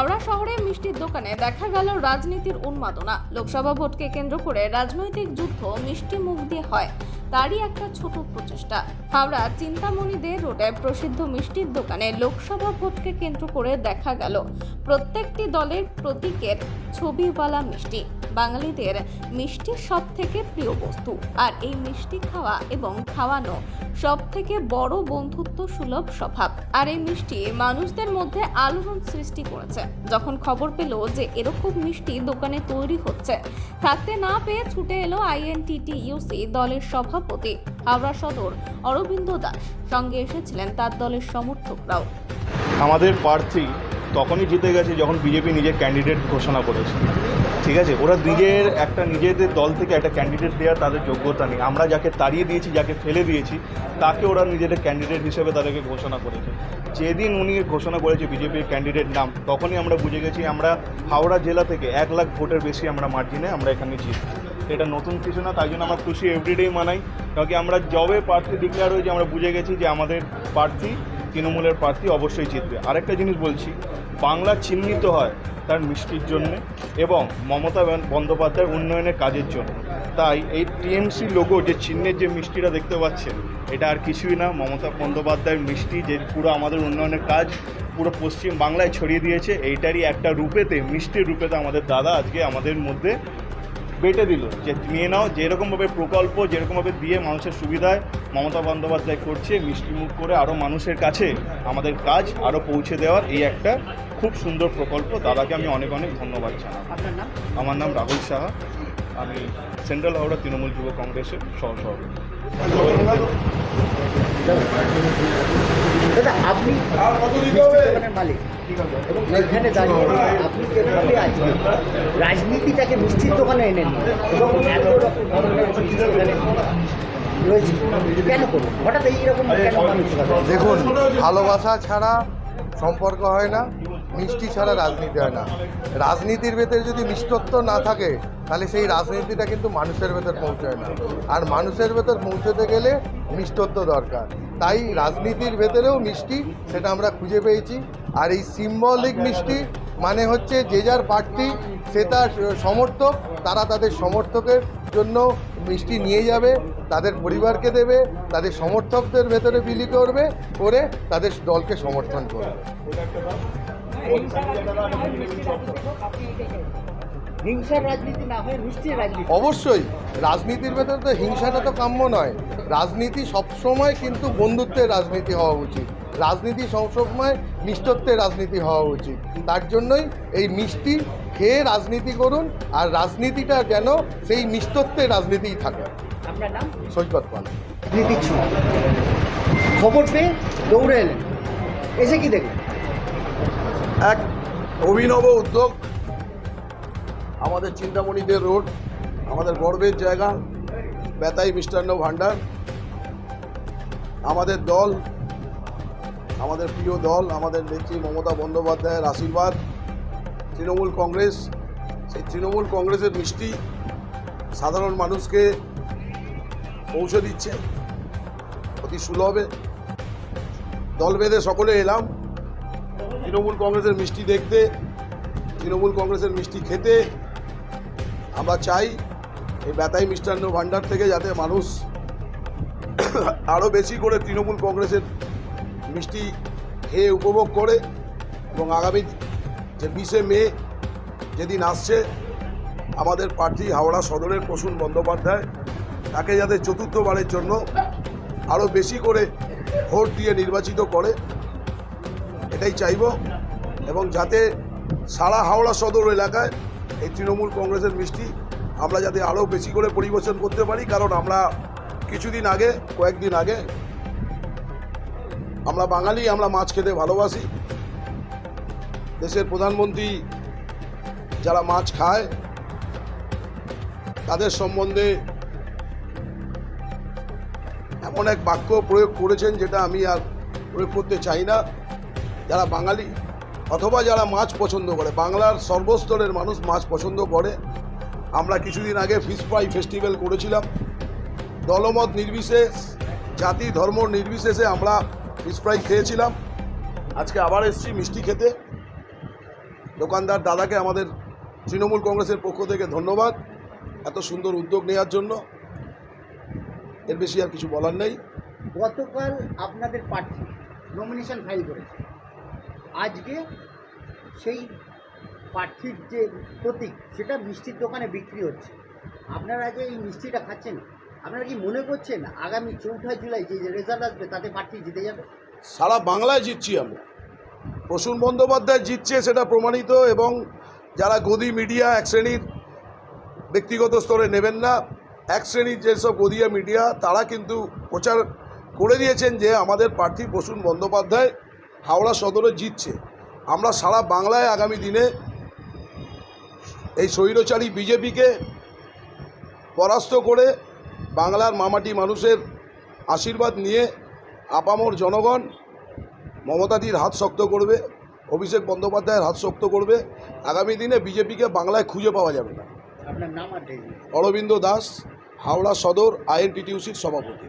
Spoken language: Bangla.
হাওড়া শহরে মিষ্টির দোকানে দেখা গেল রাজনীতির উন্মাদনা। লোকসভা ভোটকে কেন্দ্র করে রাজনৈতিক যুদ্ধ মিষ্টি মুখ দিয়ে হয়। তারই একটা ছোট প্রচেষ্টা। হাওড়া চিন্তামণিদের রোডে প্রসিদ্ধ মিষ্টির দোকানে লোকসভা ভোটকে কেন্দ্র করে দেখা গেল প্রত্যেকটি দলের প্রতীকের ছবিওয়ালা মিষ্টি। বাঙালিদের মিষ্টি সব থেকে প্রিয় বস্তু। আর এই মিষ্টি খাওয়া এবং খাওয়ানো সব থেকে বড় বন্ধুত্ব সুলভ স্বভাব। আর এই মিষ্টি মানুষদের মধ্যে আলোড়ন সৃষ্টি করেছে। যখন খবর পেল যে এরকম মিষ্টি দোকানে তৈরি হচ্ছে, থাকতে না পেয়ে ছুটে এলো আইএনটিটি ইউসি দলের সভাপতি হাওড়া সদর অরবিন্দ দাস। সঙ্গে এসেছিলেন তার দলের সমর্থকরাও। আমাদের প্রার্থী তখনই জিতে গেছে যখন বিজেপি নিজের ক্যান্ডিডেট ঘোষণা করেছে। ঠিক আছে? ওরা নিজের একটা নিজেদের দল থেকে একটা ক্যান্ডিডেট দেওয়ার তাদের যোগ্যতা নেই। আমরা যাকে তাড়িয়ে দিয়েছি, যাকে ফেলে দিয়েছি, তাকে ওরা নিজেদের ক্যান্ডিডেট হিসেবে তাদেরকে ঘোষণা করেছে। যেদিন উনি ঘোষণা করেছে বিজেপির ক্যান্ডিডেট নাম, তখনই আমরা বুঝে গেছি আমরা হাওড়া জেলা থেকে এক লাখ ভোটের বেশি আমরা মার্জিনে আমরা এখানে জিতছি। এটা নতুন কিছু না, তাই জন্য আমার খুশি এভরিডেই মানাই। কারণ আমরা জবে প্রার্থী ডিক্লেয়ার হয়েছে, আমরা বুঝে গেছি যে আমাদের প্রার্থী, তৃণমূলের প্রার্থী অবশ্যই জিতবে। আরেকটা জিনিস বলছি, বাংলা চিহ্নিত হয় তার মিষ্টির জন্যে এবং মমতা বন্দ- বন্দ্যোপাধ্যায়ের উন্নয়নের কাজের জন্য। তাই এই টিএমসি লোগো যে চিহ্নের যে মিষ্টিটা দেখতে পাচ্ছেন, এটা আর কিছুই না। মমতা বন্দ্যোপাধ্যায়ের মিষ্টি, যে পুরো আমাদের উন্নয়নের কাজ, পুরো পশ্চিম বাংলায় ছড়িয়ে দিয়েছে, এইটারই একটা রূপেতে, মিষ্টির রূপেতে আমাদের দাদা আজকে আমাদের মধ্যে বেটে দিল যে নিয়ে নাও যেরকমভাবে প্রকল্প যেরকমভাবে দিয়ে মানুষের সুবিধায় মমতা বন্দ্যোপাধ্যায় করছে মিষ্টিমুখ করে আরও মানুষের কাছে আমাদের কাজ আরও পৌঁছে দেওয়ার এই একটা খুব সুন্দর প্রকল্প। দাদাকে আমি অনেক অনেক ধন্যবাদ জানাই। আমার নাম রাহুল সাহা। আমি সেন্ট্রাল হাওড়া তৃণমূল যুব কংগ্রেসের সহ সভাপতি দাদা আপনি মালিক। এবং এখানে দাঁড়িয়ে আপনি যেভাবে আজকে রাজনীতিটাকে মিষ্টির দোকানে এনে নিন এবং এত রকম রয়েছে। কেন করুন? হঠাৎ এইরকম কেন মানুষ দেখুন ভালোবাসা ছাড়া সম্পর্ক হয় না। মিষ্টি ছাড়া রাজনীতি হয় না। রাজনীতির ভেতরে যদি মিষ্টত্ব না থাকে, তাহলে সেই রাজনীতিটা কিন্তু মানুষের ভেতর পৌঁছায় না। আর মানুষের ভেতর পৌঁছতে গেলে মিষ্টত্ব দরকার। তাই রাজনীতির ভেতরেও মিষ্টি, সেটা আমরা খুঁজে পেয়েছি। আর এই সিম্বলিক মিষ্টি মানে হচ্ছে যে যার প্রার্থী সে তার সমর্থক তারা তাদের সমর্থকের জন্য মিষ্টি নিয়ে যাবে তাদের পরিবারকে দেবে তাদের সমর্থকদের ভেতরে বিলি করবে করে তাদের দলকে সমর্থন করবে। অবশ্যই রাজনীতির ভেতরে তো হিংসাটা তো কাম্য নয়। রাজনীতি সবসময় কিন্তু বন্ধুত্বের রাজনীতি হওয়া উচিত। রাজনীতি সবসময় মিষ্টত্বের রাজনীতি হওয়া উচিত। তার জন্যই এই মিষ্টি খেয়ে রাজনীতি করুন আর রাজনীতিটা যেন সেই মিষ্টত্বের রাজনীতিই থাকে। আপনার নাম? সৈকত পাল। খবর পেয়ে দৌড়ে এলেন। এসে কি দেখলেন? এক অভিনব উদ্যোগ। আমাদের চিন্তামণিদের রোড আমাদের গর্বের জায়গা বেতাই মিষ্টান্ন ভাণ্ডার আমাদের দল আমাদের প্রিয় দল, আমাদের নেত্রী মমতা বন্দ্যোপাধ্যায়ের আশীর্বাদ, তৃণমূল কংগ্রেস, সেই তৃণমূল কংগ্রেসের মিষ্টি সাধারণ মানুষকে পৌঁছে দিচ্ছে, অতি সুলভে। দল বেঁধে সকলে এলাম, তৃণমূল কংগ্রেসের মিষ্টি দেখতে, তৃণমূল কংগ্রেসের মিষ্টি খেতে। আমরা চাই এই বেতাই মিষ্টান্ন ভাণ্ডার থেকে যাতে মানুষ আরও বেশি করে তৃণমূল কংগ্রেসের মিষ্টি খেয়ে উপভোগ করে এবং আগামী যে বিশে মে যেদিন আসছে, আমাদের প্রার্থী হাওড়া সদরের প্রসূন বন্দ্যোপাধ্যায়, তাকে যাতে চতুর্থবারের জন্য আরও বেশি করে ভোট দিয়ে নির্বাচিত করে, এটাই চাইব। এবং যাতে সারা হাওড়া সদর এলাকায় এই তৃণমূল কংগ্রেসের মিষ্টি আমরা যাতে আরও বেশি করে পরিবেশন করতে পারি, কারণ আমরা কিছুদিন আগে, কয়েকদিন আগে আমরা বাঙালি, আমরা মাছ খেতে ভালোবাসি। দেশের প্রধানমন্ত্রী যারা মাছ খায়, তাদের সম্বন্ধে এমন এক বাক্য প্রয়োগ করেছেন যেটা আমি আর প্রয়োগ করতে চাই না। যারা বাঙালি অথবা যারা মাছ পছন্দ করে, বাংলার সর্বস্তরের মানুষ মাছ পছন্দ করে। আমরা কিছুদিন আগে ফিশ ফ্রাই ফেস্টিভ্যাল করেছিলাম। দলমত নির্বিশেষ, জাতি ধর্ম নির্বিশেষে আমরা ফিশ ফ্রাই খেয়েছিলাম। আজকে আবার এসেছি মিষ্টি খেতে। দোকানদার দাদাকে আমাদের তৃণমূল কংগ্রেসের পক্ষ থেকে ধন্যবাদ এত সুন্দর উদ্যোগ নেওয়ার জন্য। এর বেশি আর কিছু বলার নেই। গতকাল আপনাদের প্রার্থী নমিনেশন ফাইল করেছে। আজকে সেই প্রার্থীর যে প্রতীক, সেটা মিষ্টির দোকানে বিক্রি হচ্ছে। আপনারা যে এই মিষ্টিটা খাচ্ছেন আপনারা কি মনে করছেন আগামী চৌঠা জুলাই যে রেজাল্ট আসবে, তাতে প্রার্থী জিতে যাবে? সারা বাংলায় জিতছি আমরা। প্রসূন বন্দ্যোপাধ্যায় জিতছে সেটা প্রমাণিত এবং যারা গদি মিডিয়া এক শ্রেণির ব্যক্তিগত স্তরে নেবেন না, এক শ্রেণির যেসব গদিয়া মিডিয়া তারা কিন্তু প্রচার করে দিয়েছেন যে আমাদের প্রার্থী প্রসূন বন্দ্যোপাধ্যায় হাওড়া সদরে জিতছে। আমরা সারা বাংলায় আগামী দিনে এই স্বৈরচারী বিজেপিকে পরাস্ত করে বাংলার মামাটি মানুষের আশীর্বাদ নিয়ে আপামর জনগণ মমতাদির হাত শক্ত করবে অভিষেক বন্দ্যোপাধ্যায়ের হাত শক্ত করবে আগামী দিনে বিজেপিকে বাংলায় খুঁজে পাওয়া যাবে না। অরবিন্দ দাস হাওড়া সদর আইএনটিটিউসির সভাপতি